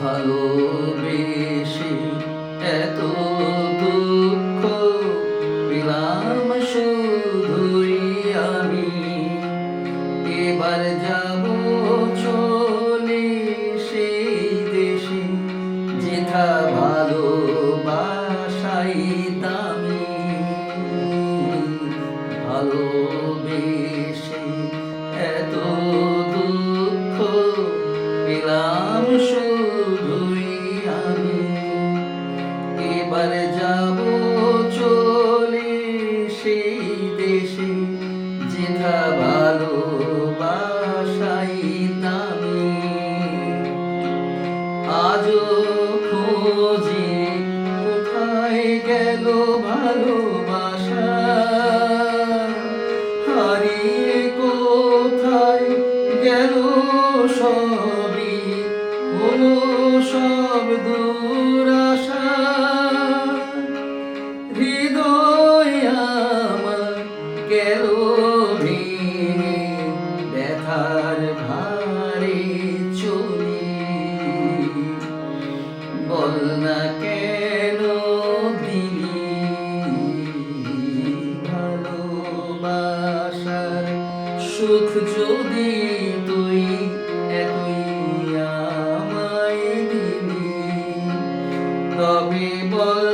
ভালোবেসে এত গেল ভালোবাসা হারিয়ে কোথায় গেল সবই? হলো সব দুরাশা। সুখ যদি তুই এতই আমায় দিবি তবে বল